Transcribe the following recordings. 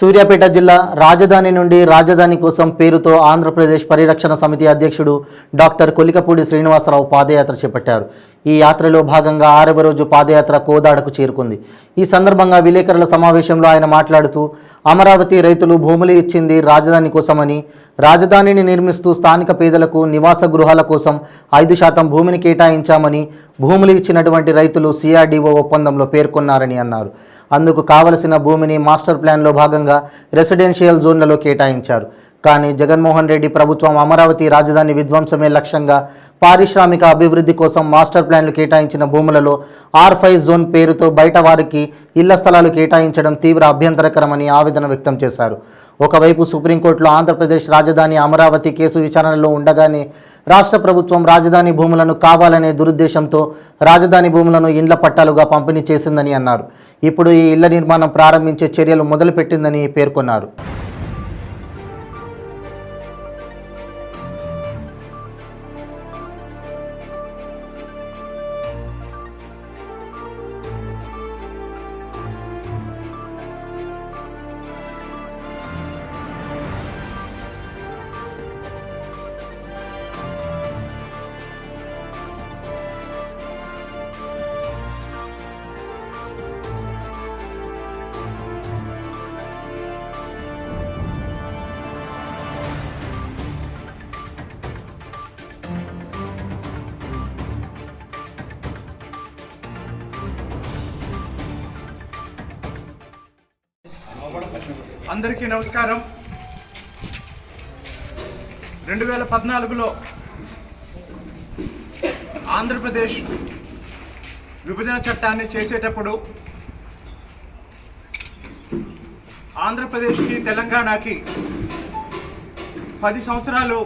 సూర్యాపేట జిల్లా రాజధాని నుండి రాజధాని కోసం పేరుతో ఆంధ్రప్రదేశ్ పరిరక్షణ సమితి అధ్యక్షుడు డాక్టర్ కొలికపూడి శ్రీనివాసరావు పాదయాత్ర చేపట్టారు. ఈ యాత్రలో భాగంగా ఆరవ రోజు పాదయాత్ర కోదాడకు చేరుకుంది. ఈ సందర్భంగా విలేకరుల సమావేశంలో ఆయన మాట్లాడుతూ అమరావతి రైతులు భూములు ఇచ్చింది రాజధాని కోసమని రాజధానిని నిర్మిస్తూ స్థానిక పేదలకు నివాస గృహాల కోసం ఐదు శాతం భూమిని కేటాయించామని భూములు ఇచ్చినటువంటి రైతులు సిఆర్డీఓ ఒప్పందంలో పేర్కొన్నారని అన్నారు. అందుకు కావలసిన భూమిని మాస్టర్ ప్లాన్లో భాగంగా రెసిడెన్షియల్ జోన్లలో కేటాయించారు. కానీ జగన్మోహన్ రెడ్డి ప్రభుత్వం అమరావతి రాజధాని విధ్వంసమే లక్ష్యంగా పారిశ్రామిక అభివృద్ధి కోసం మాస్టర్ ప్లాన్లు కేటాయించిన భూములలో ఆర్ ఫైవ్ జోన్ పేరుతో బయట వారికి ఇళ్ళ స్థలాలు కేటాయించడం తీవ్ర అభ్యంతరకరమని ఆవేదన వ్యక్తం చేశారు. ఒకవైపు సుప్రీంకోర్టులో ఆంధ్రప్రదేశ్ రాజధాని అమరావతి కేసు విచారణలో ఉండగానే రాష్ట్ర ప్రభుత్వం రాజధాని భూములను కావాలనే దురుద్దేశంతో రాజధాని భూములను ఇండ్ల పట్టాలుగా పంపిణీ చేసిందని అన్నారు. ఇప్పుడు ఈ ఇళ్ళ నిర్మాణం ప్రారంభించే చర్యలు మొదలుపెట్టిందని పేర్కొన్నారు. అందరికీ నమస్కారం. రెండు వేల పద్నాలుగులో ఆంధ్రప్రదేశ్ విభజన చట్టాన్ని చేసేటప్పుడు ఆంధ్రప్రదేశ్కి తెలంగాణకి పది సంవత్సరాలు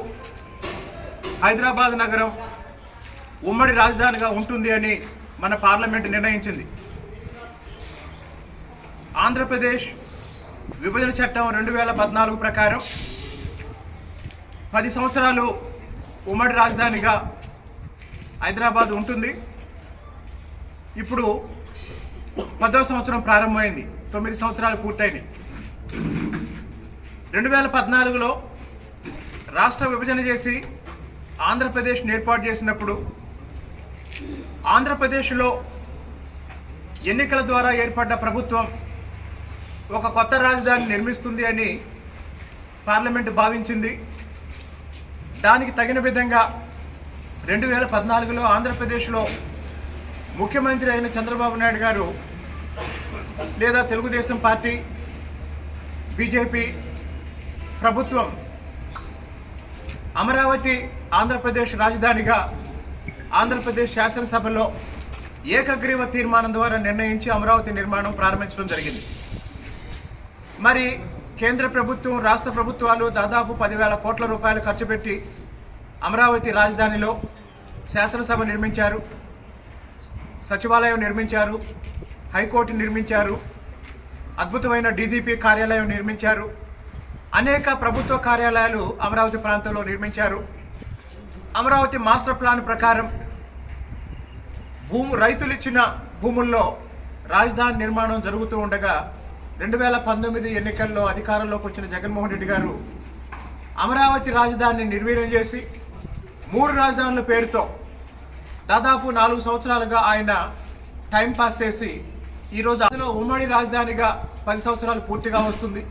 హైదరాబాద్ నగరం ఉమ్మడి రాజధానిగా ఉంటుంది అని మన పార్లమెంట్ నిర్ణయించింది. ఆంధ్రప్రదేశ్ విభజన చట్టం రెండు వేల పద్నాలుగు ప్రకారం పది సంవత్సరాలు ఉమ్మడి రాజధానిగా హైదరాబాద్ ఉంటుంది. ఇప్పుడు పదో సంవత్సరం ప్రారంభమైంది. తొమ్మిది సంవత్సరాలు పూర్తయినాయి. రెండు వేల పద్నాలుగులో రాష్ట్ర విభజన చేసి ఆంధ్రప్రదేశ్ని ఏర్పాటు చేసినప్పుడు ఆంధ్రప్రదేశ్లో ఎన్నికల ద్వారా ఏర్పడ్డ ప్రభుత్వం ఒక కొత్త రాజధాని నిర్మిస్తుంది అని పార్లమెంటు భావించింది. దానికి తగిన విధంగా రెండు వేల పద్నాలుగులో ఆంధ్రప్రదేశ్లో ముఖ్యమంత్రి అయిన చంద్రబాబు నాయుడు గారు లేదా తెలుగుదేశం పార్టీ బీజేపీ ప్రభుత్వం అమరావతి ఆంధ్రప్రదేశ్ రాజధానిగా ఆంధ్రప్రదేశ్ శాసనసభలో ఏకగ్రీవ తీర్మానం ద్వారా నిర్ణయించి అమరావతి నిర్మాణం ప్రారంభించడం జరిగింది. మరి కేంద్ర ప్రభుత్వం రాష్ట్ర ప్రభుత్వాలు దాదాపు పదివేల కోట్ల రూపాయలు ఖర్చు పెట్టి అమరావతి రాజధానిలో శాసనసభ నిర్మించారు సచివాలయం నిర్మించారు హైకోర్టు నిర్మించారు అద్భుతమైన డీజీపీ కార్యాలయం నిర్మించారు అనేక ప్రభుత్వ కార్యాలయాలు అమరావతి ప్రాంతంలో నిర్మించారు. అమరావతి మాస్టర్ ప్లాన్ ప్రకారం భూము రైతులు ఇచ్చిన భూముల్లో రాజధాని నిర్మాణం జరుగుతూ ఉండగా రెండు వేల పంతొమ్మిది ఎన్నికల్లో అధికారంలోకి వచ్చిన జగన్మోహన్ రెడ్డి గారు అమరావతి రాజధానిని నిర్వీర్యం చేసి మూడు రాజధానుల పేరుతో దాదాపు నాలుగు సంవత్సరాలుగా ఆయన టైం పాస్ చేసి ఈరోజు అందులో ఉమ్మడి రాజధానిగా పది సంవత్సరాలు పూర్తిగా వస్తుంది.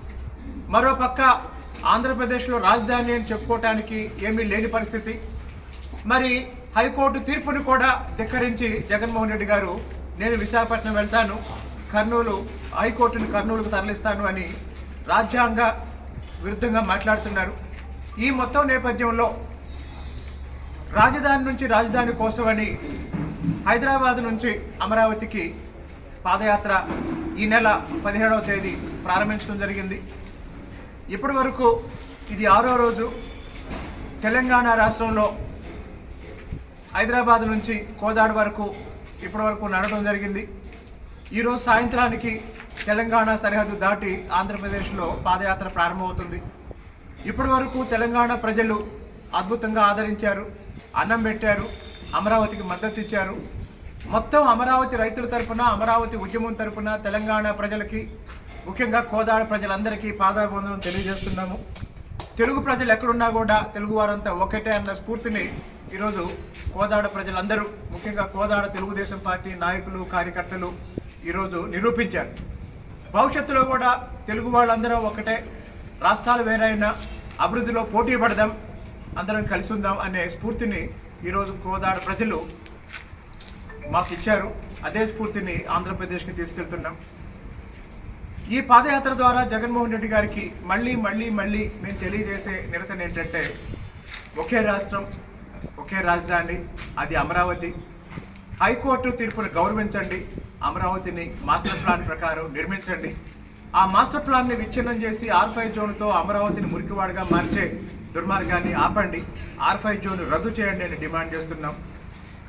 మరోపక్క ఆంధ్రప్రదేశ్లో రాజధాని అని చెప్పుకోవటానికి ఏమీ లేని పరిస్థితి. మరి హైకోర్టు తీర్పును కూడా ధిక్కరించి జగన్మోహన్ రెడ్డి గారు నేను విశాఖపట్నం వెళ్తాను. కర్నూలు హైకోర్టును కర్నూలుకు తరలిస్తాను అని రాజ్యాంగ విరుద్ధంగా మాట్లాడుతున్నారు. ఈ మొత్తం నేపథ్యంలో రాజధాని నుంచి రాజధాని కోసమని హైదరాబాద్ నుంచి అమరావతికి పాదయాత్ర ఈ నెల పదిహేడవ తేదీ ప్రారంభించడం జరిగింది. ఇప్పటి వరకు ఇది ఆరో రోజు తెలంగాణ రాష్ట్రంలో హైదరాబాద్ నుంచి కోదాడ వరకు ఇప్పటి వరకు నడవడం జరిగింది. ఈరోజు సాయంత్రానికి తెలంగాణ సరిహద్దు దాటి ఆంధ్రప్రదేశ్లో పాదయాత్ర ప్రారంభమవుతుంది. ఇప్పటి వరకు తెలంగాణ ప్రజలు అద్భుతంగా ఆదరించారు అన్నం పెట్టారు అమరావతికి మద్దతు ఇచ్చారు. మొత్తం అమరావతి రైతుల తరపున అమరావతి ఉద్యమం తరపున తెలంగాణ ప్రజలకి ముఖ్యంగా కోదాడ ప్రజలందరికీ పాదాభివందనం తెలియజేస్తున్నాము. తెలుగు ప్రజలు ఎక్కడున్నా కూడా తెలుగు వారంతా ఒకటే అన్న స్ఫూర్తిని ఈరోజు కోదాడ ప్రజలందరూ ముఖ్యంగా కోదాడ తెలుగుదేశం పార్టీ నాయకులు కార్యకర్తలు ఈరోజు నిరూపించారు. భవిష్యత్తులో కూడా తెలుగు వాళ్ళందరం ఒకటే రాష్ట్రాలు వేరైనా అభివృద్ధిలో పోటీ పడదాం అందరం కలిసి ఉందాం అనే స్ఫూర్తిని ఈరోజు కోదాడ ప్రజలు మాకు ఇచ్చారు. అదే స్ఫూర్తిని ఆంధ్రప్రదేశ్కి తీసుకెళ్తున్నాం. ఈ పాదయాత్ర ద్వారా జగన్మోహన్ రెడ్డి గారికి మళ్ళీ మళ్ళీ మళ్ళీ మేము తెలియజేసే నిరసన ఏంటంటే ఒకే రాష్ట్రం ఒకే రాజధాని అది అమరావతి. హైకోర్టు తీర్పును గౌరవించండి. అమరావతిని మాస్టర్ ప్లాన్ ప్రకారం నిర్మించండి. ఆ మాస్టర్ ప్లాన్ని విచ్ఛిన్నం చేసి ఆర్ ఫైవ్ జోన్తో అమరావతిని మురికివాడగా మార్చే దుర్మార్గాన్ని ఆపండి. ఆర్ ఫైవ్ జోన్ రద్దు చేయండి అని డిమాండ్ చేస్తున్నాం.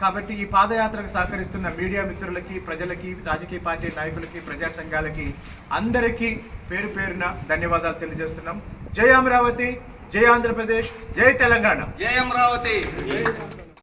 కాబట్టి ఈ పాదయాత్రకు సహకరిస్తున్న మీడియా మిత్రులకి ప్రజలకి రాజకీయ పార్టీ నాయకులకి ప్రజా సంఘాలకి అందరికీ పేరు పేరున ధన్యవాదాలు తెలియజేస్తున్నాం. జై అమరావతి! జై ఆంధ్రప్రదేశ్ జై తెలంగాణ. జయ అమరావతి.